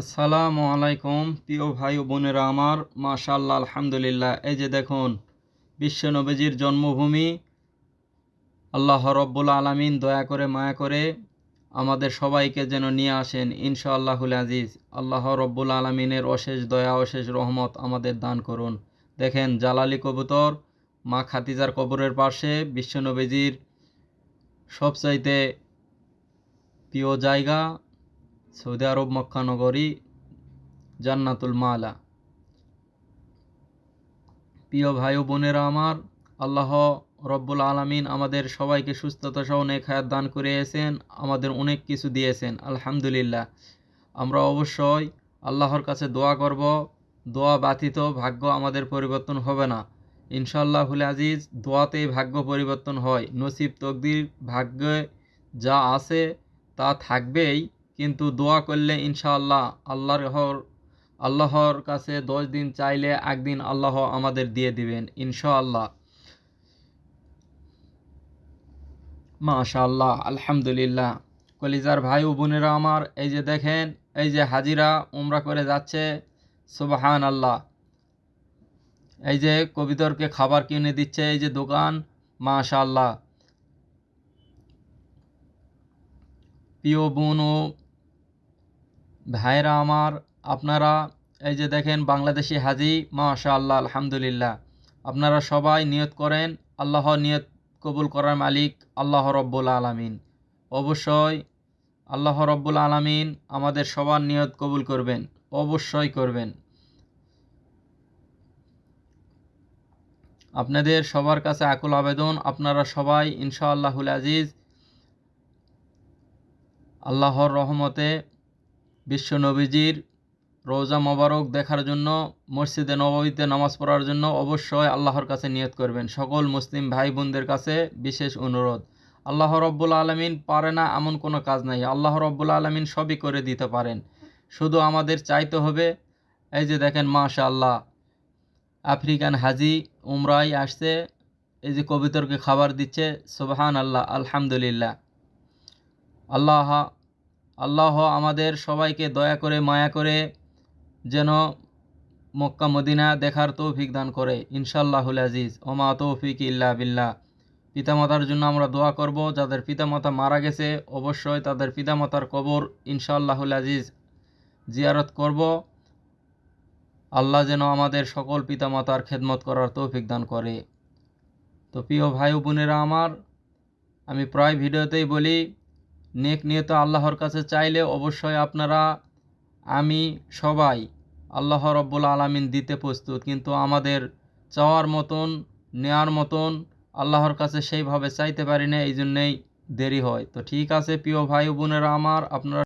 আসসালামু আলাইকুম, প্রিয় ভাই ও বোনেরা আমার। মাশাল্লাহ আলহামদুলিল্লাহ। এই যে দেখুন, বিশ্ব নবীজির জন্মভূমি। আল্লাহ রব্বুল আলমিন দয়া করে, মায়া করে আমাদের সবাইকে যেন নিয়ে আসেন ইনশাআল্লাহুল আজিজ। আল্লাহ রব্বুল আলমিনের অশেষ দয়া, অশেষ রহমত আমাদের দান করুন। দেখেন, জালালি কবুতর, মা খাতিজার কবরের পাশে বিশ্ব নবীজির সবচাইতে প্রিয় জায়গা। সৌদি আরব মক্কানগরী জান্নাতুল মালা। প্রিয় ভাই ও বোনেরা আমার, আল্লাহ রব্বুল আলমিন আমাদের সবাইকে সুস্থতা সহ অনেক হায়াত দান করিয়েছেন, আমাদের অনেক কিছু দিয়েছেন, আলহামদুলিল্লাহ। আমরা অবশ্যই আল্লাহর কাছে দোয়া করব, দোয়া ব্যতীত ভাগ্য আমাদের পরিবর্তন হবে না। ইনশাআল্লাহুল আজিজ, দোয়াতেই ভাগ্য পরিবর্তন হয়। নসিব, তকদির, ভাগ্যে যা আছে তা থাকবেই। কিন্তু দোয়া করলে ইনশাআল্লাহ আল্লাহর আল্লাহর কাছে দশ দিন চাইলে একদিন আল্লাহ আমাদের দিয়ে দিবেন, ইনশাআল্লাহ। মাশাআল্লাহ, আলহামদুলিল্লাহ। কলিজার ভাই ও বোনেরা আমার, এই যে দেখেন, এই যে হাজিরা উমরা করে যাচ্ছে সুবাহান আল্লাহ এই যে কবিতরকে খাবার কিনে দিচ্ছে, এই যে দোকান, মাশাআল্লাহ। প্রিয় বোন ও ভাইরা আমার, আপনারা এই যে দেখেন বাংলাদেশি হাজি মাশা আল্লাহ আলহামদুলিল্লাহ। আপনারা সবাই নিয়ত করেন, আল্লাহ নিয়ত কবুল করার মালিক আল্লাহ রব্বুল আলমিন। অবশ্যই আল্লাহ রব্বুল আলমিন আমাদের সবার নিয়ত কবুল করবেন, অবশ্যই করবেন। আপনাদের সবার কাছে আকুল আবেদন, আপনারা সবাই ইনশাআল্লাহুল আজিজ আল্লাহর রহমতে বিশ্ব নবীজির রোজা মোবারক দেখার জন্য, মসজিদে নবীতে নামাজ পড়ার জন্য অবশ্যই আল্লাহর কাছে নিয়ত করবেন। সকল মুসলিম ভাই বোনদের কাছে বিশেষ অনুরোধ। আল্লাহ রব্বুল আলমিন পারে না এমন কোনো কাজ নাই। আল্লাহ রব্বুল আলমিন সবই করে দিতে পারেন। শুধু আমাদের চাইতে হবে, এই যে দেখেন মাশা আল্লাহ আফ্রিকান হাজি উমরাই আসছে, এই যে কবিতরকে খাবার দিচ্ছে সুবাহান আল্লাহ আলহামদুলিল্লাহ। আল্লাহ আল্লাহ আমাদের সবাইকে দয়া করে, মায়া করে যেন মক্কা, মদিনা দেখার তৌফিক দান করে। ইনশাল্লাহুল আজিজ। ওমা তৌফিক ইল্লা বিল্লাহ। পিতামাতার জন্য আমরা দোয়া করব, যাদের পিতামাতা মারা গেছে, অবশ্যই তাদের পিতামাতার কবর ইনশাল্লাহুল আজিজ জিয়ারত করব। আল্লাহ যেন আমাদের সকল পিতামাতার খেদমত করার তৌফিক দান করে। তো প্রিয় ভাই বোনেরা আমার, আমি প্রায় ভিডিওতেই বলি নেক নিয়ত আল্লাহর কাছে চাইলে অবশ্যই আপনারা, আমি সবাই আল্লাহ রব্বুল আলমিন দিতে প্রস্তুত। কিন্তু আমাদের চাওয়ার মতন, নেয়ার মতন আল্লাহর কাছে সেইভাবে চাইতে পারি না এই জন্যেই দেরি হয়। তো ঠিক আছে, প্রিয় ভাই বোনেরা আমার, আপনারা